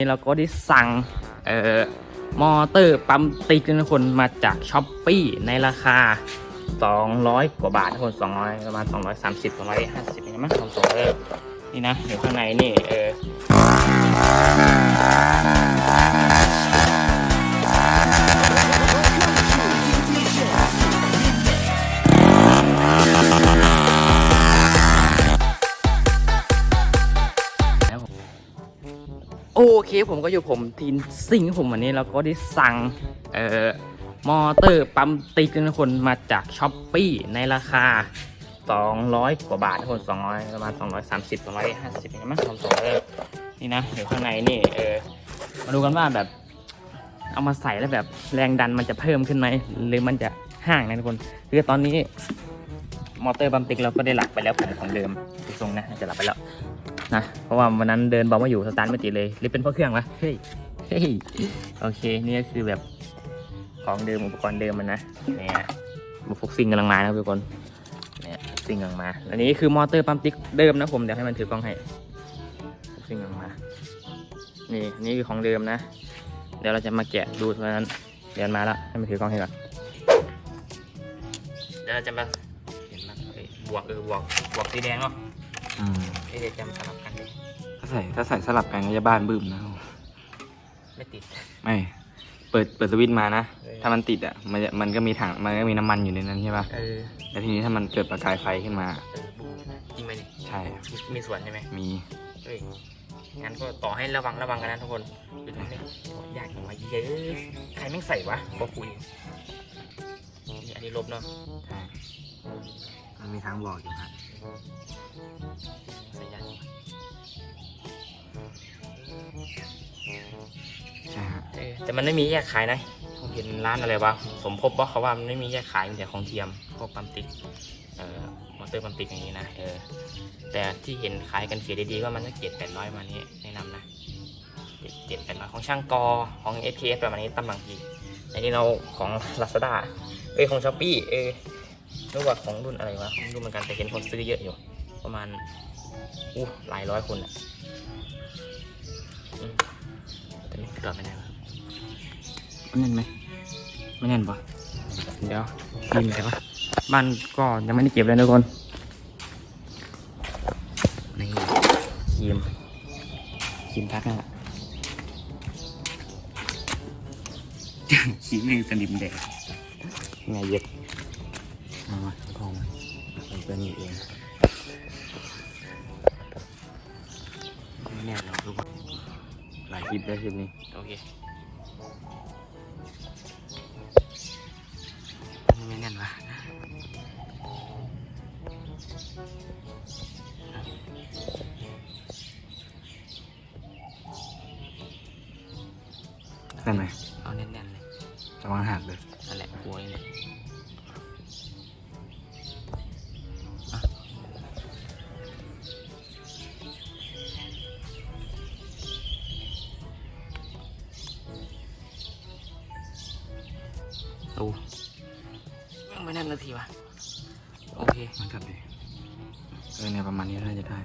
นี่เราก็ได้สั่งเอ่อมอเตอร์ปั๊มติกนะคนมาจากช้อปปี้ในราคา 200 กว่าบาททุกคน200ประมาณ 230 250ใช่ไหมผมส่งเออนี่นะอยู่ข้างในนี่เออ เคผมก็อยู่ผมทีนซิงผมวันนี้เราก็ได้สั่งเอ่อมอเตอร์ปั๊มติ๊กนะคนมาจากช้อปปี้ในราคา 200 กว่าบาททุกคน200ประมาณ 230 250ใช่ไหมผมส่งเออนี่นะอยู่ข้างในนี่เออมาดูกันว่าแบบ เอามาใส่แล้วแบบแรงดันมันจะเพิ่มขึ้นไหมหรือมันจะห่างนะทุกคนคือตอนนี้มอเตอร์ปั๊มติ๊กเราก็ได้หลับไปแล้วของของเดิมที่ทรงนะจะหลับไปแล้ว นะเพราะว่าวันนั้นเดินบอกว่าอยู่สตาร์ทไม่ติดเลยหรือเป็นเพราะเครื่องวะเฮ้ยเฮ้ยโอเคนี่ก็คือแบบของเดิมอุปกรณ์เดิมมันนะเนี่ยบุฟุกซิงกำลังมานะครับทุกคนเนี่ยซิงกำลังมา อันนี้คือมอเตอร์ปั๊มติ๊กเดิมนะผมเดี๋ยวให้มันถือกล้องให้ซิงกำลังมา นี่นี่คือของเดิมนะ เดี๋ยวเราจะมาแกะดูเพราะฉะนั้นเดี๋ยวมันมาแล้วให้มันถือกล้องให้ก่อนเดี๋ยวเราจะมาเห็นมันเอ้ยบวกเออบวกบวกสีแดงเนาะ อืมเอ้ยเดี๋ยวจำสลับกันดิถ้าใส่ถ้าใส่สลับกันก็จะบ้านบึ้มนะไม่ติด ไม่ เปิดเปิดสวิตช์มานะ เออ ถ้ามันติดอะ มันจะมันก็มีถัง มันก็มีน้ำมันอยู่ในนั้นใช่ป่ะ เออแล้วทีนี้ถ้ามันเกิดประกายไฟขึ้นมา เออบุกจริงไหมดิใช่ มีมีส่วนใช่ไหมมีเอ้ยงั้นก็ต่อให้ระวังระวังกันนะทุกคนดูตรงนี้โอ้ยยากอย่างวะเยอะใครแม่งใส่วะบอกคุยนี่อันนี้ลบเนาะใช่มันมีทางบอกอยู่ครับ ใส่ยากใช่ฮะเออแต่มันไม่มีแยกขายนะผมเห็นร้านอะไรวะสมภพว่าเขาว่ามันไม่มีแยกขายมีแต่ของเทียมพวกปั๊มติ๊กเอ่อมอเตอร์ปั๊มติ๊กอย่างนี้นะเออแต่ที่เห็นขายกันเกียรดีๆก็มันก็เกียรแปดร้อยมานี้แนะนำนะเกียรแปดร้อยของช่างกอของ s k s ประมาณนี้ตำลังทีอันนี้เราของ Lazada เอ้ยของช้อปปี้เออ รู้ว่าของรุ่นอะไรวะไม่รู้เหมือนกันแต่เห็นคนซื้อเยอะอยู่ ประมาณอู้หลายร้อยคนอะอืมแต่ไม่กระโดดไม่ได้วะมันแน่นไหมไม่แน่นปะเดี๋ยวกินอะไรวะบ้านก็ยังไม่ได้เก็บเลยทุกคนนี่ครีมครีมทักอะครีมนี่สนิมแดงไงเย็ด เอามาทองมาผมเป็นเองแน่นหรอกทุกคนหลายคลิปได้คลิปนี้ โอเคไม่แน่นวะแน่นไหม โอ้ยังไม่แน่นนาทีวะโอเคมันกัดเลยเออเนี่ยประมาณนี้น่าจะได้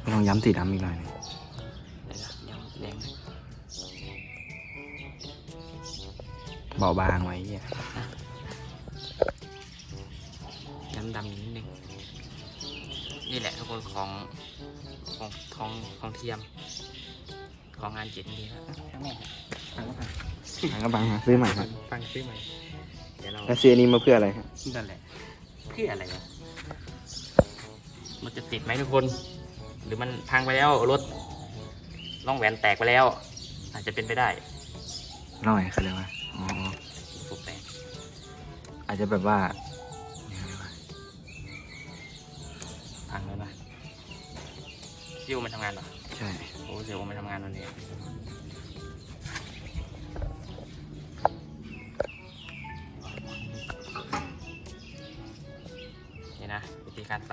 ไม่ต้องย้ำสีดำอีกหน่อยหนึงเดี๋ยยังแดงเบาบางไว้เหี้ยน้ำดำนิดนึงนี่แหละทุกคนของของทองทองเทียม ของงานเจ็ดนี่ครับแม่ฟังก็ฟังทางก็บางซื้อใหม่ครับฟังซื้อใหม่ แล้วซื้ออันนี้มาเพื่ออะไรฮะนั่นแหละเพื่ออะไรวะมันจะติดไหมทุกคน หรือมันพังไปแล้วรถล่องแหวนแตกไปแล้ว อาจจะเป็นไปได้หน่อยเขาเรียกว่าอ๋อถูกแตกอาจจะแบบว่าเนี่ยเรียกว่าพังแล้วนะซิวมันทำงานเหรอใช่โอ้เดี๋ยวมันทำงานวันนี้นี่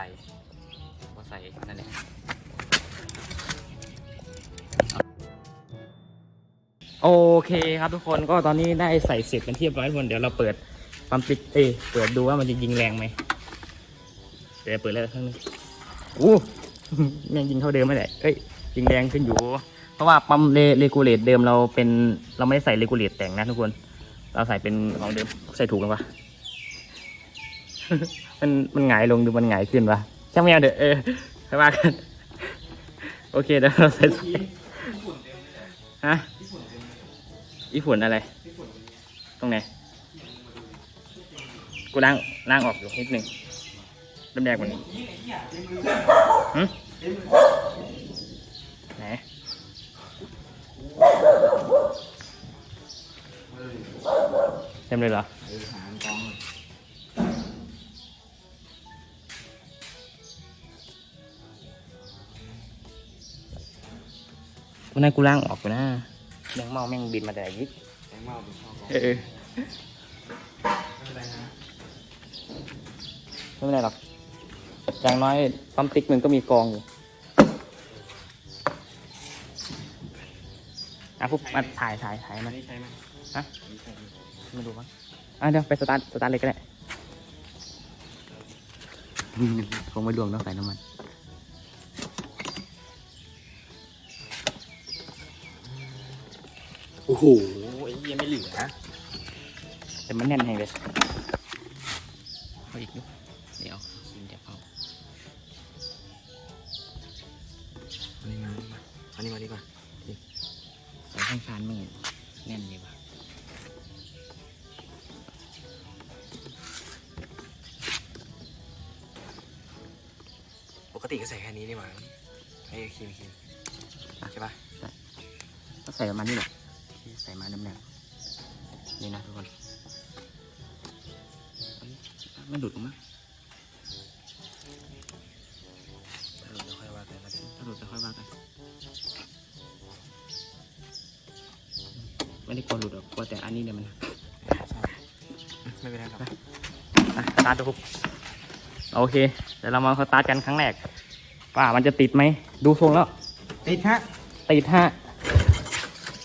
ใส่ก็ใส่นั่นแหละโอเคครับทุกคนก็ตอนนี้ได้ใส่เสร็จเป็นที่เรียบร้อยทุกคนเดี๋ยวเราเปิดปั๊มปิดเอยเปิดดูว่ามันจะยิงแรงไหมเดี๋ยวเปิดแล้วครั้งนึงอู้ยังยิงเท่าเดิมไม่ได้เอ้ยยิงแรงขึ้นอยู่ เพราะว่าปั๊มเลเลกูเลตเดิมเราเป็นเราไม่ได้ใส่เลกูเลตแต่งนะทุกคน เราใส่เป็นของเดิมใส่ถูกแล้วปะ มันมันหงายลงดูมันหงายขึ้นปะช่างไม่เอาเถอเออไปว่ากันโอเคเดี๋ยวเราใส่ฮะญี่ปุ่นอะไรตรงไหนกูล้างล้างออกอยู่นิดหนึ่งเริ่มแรกมันหึไหนเต็มเลยเหรอ วันนั้นกูล้างออกอยู่นะแมงเมาแมงบินมาแต่ไหนยิกแตงเมาเป็นข้าวกองเออไม่เป็นไรนะไม่เป็นไรหรอกอย่างน้อยปั๊มติ๊กมันก็มีกองอยู่อะปุ๊บมาถ่ายถ่ายถ่ายอัมานนี้ใช่ไหมฮะอันนี้ใช่ไหมมาดูมั้งอะเดี๋ยวไปสตาร์ทสตาร์ทเลยก็ได้คงไม่รวมต้องใส่น้ำมัน โอ้โหไอ้เหี้ยไม่เหลือแต่มันแน่นแหงเลยเอาอีกดูเดี๋ยวซิมจะเอาอันนี้มาอันนี้มาดีกว่าใส่ข้างชานไม่แน่นดีว่ะปกติก็ใส่แค่นี้นี่หว่าไอ้ครีมครีมใช่ปะก็ใส่ประมาณนี้แหละที่ ใส่มาเริ่มแรกนี่นะทุกคนไม่หลุดหรอกมั้งถ้าเราจะค่อยว่ากันนะถ้าหลุดจะค่อยว่ากันไม่ได้กลัวหลุดหรอกกลัวแต่อันนี้เนี่ยมันไม่เป็นไรหรอกอะสตาร์ทดูครับโอเค เดี๋ยวเรามาสตาร์ทกันครั้งแรกว่ามันจะติดไหม ดูทรงแล้ว ติดฮะ ติดฮะ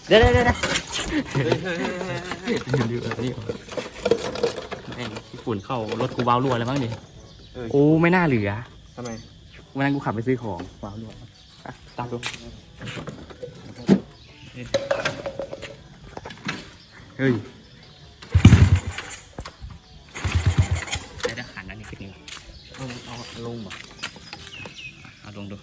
เดี๋ยวเดี๋ยวเดี๋ยว เดี๋ยวเฮ้ยเฮ้ยเฮ้ยเฮ้ยดูเอนี่แม่งที่ฝุ่นเข้ารถกูวาวรั่วแล้วมั้งดิเออ กูไม่น่าเหลือทำไมวันนั้นกูขับไปซื้อของวาวรั่วอะตามดูเฮ้ยเดี๋ยวเดี๋ยวขันอันนี้ขึ้นนี่ก่อนเอาเอาลงบ่เอาลงดูด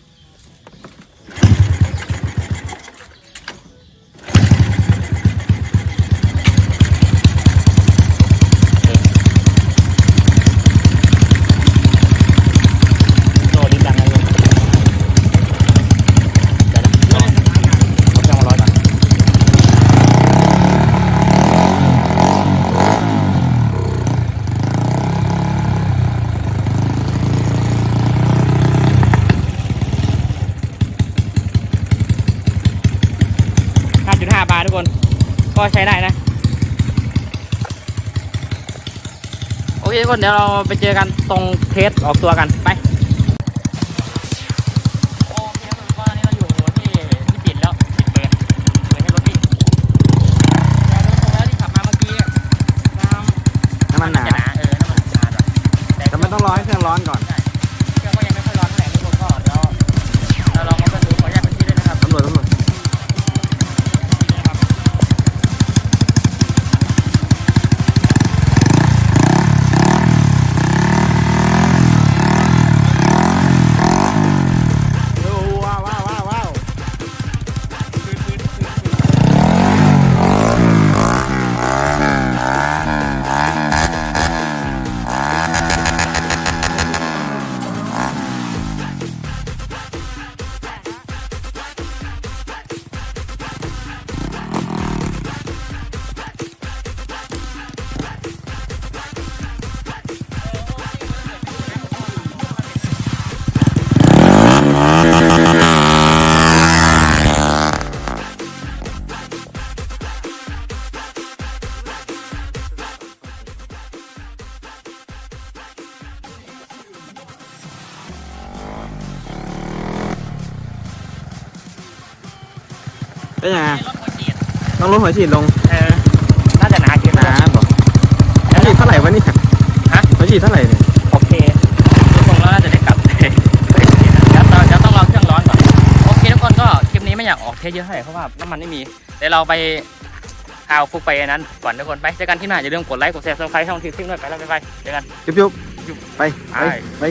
ดิดังเลยเดี๋ยวนะลองเอาเครื่องมาร้อยก่อน5.5 บา ททุกคน ก็ใช้ได้นะ โอเคทุกคนเดี๋ยวเราไปเจอกันตรงเทสออกตัวกันไปโอเคครับก็ตอนนี้เร เป็นยังไงรถหัวเกียร์ต้องลดหัวฉีดลงเออน่าจะหนาเกินนะบอกหัวฉีดเท่าไหร่วะเนี่ยฮะหัวฉีดเท่าไหร่เนี่ยโอเคทุกคนแล้วน่าจะได้กลับเดี๋ยวเราเดี๋ยวต้องรอเครื่องร้อนก่อนโอเคทุกคนก็คลิปนี้ไม่อยากอยากออกเทสเยอะเท่าไหร่เพราะว่าน้ำมันไม่มีเดี๋ยวเราไปเอาฟุกไปอันนั้นก่อนทุกคนไปเจอกันที่หน้าอย่าลืมกดไลค์กดแชร์ซับสไครต์ช่องทีซิ่งด้วยไปแล้วบ๊ายบายเจอกันยุบยุบไปไปไปไป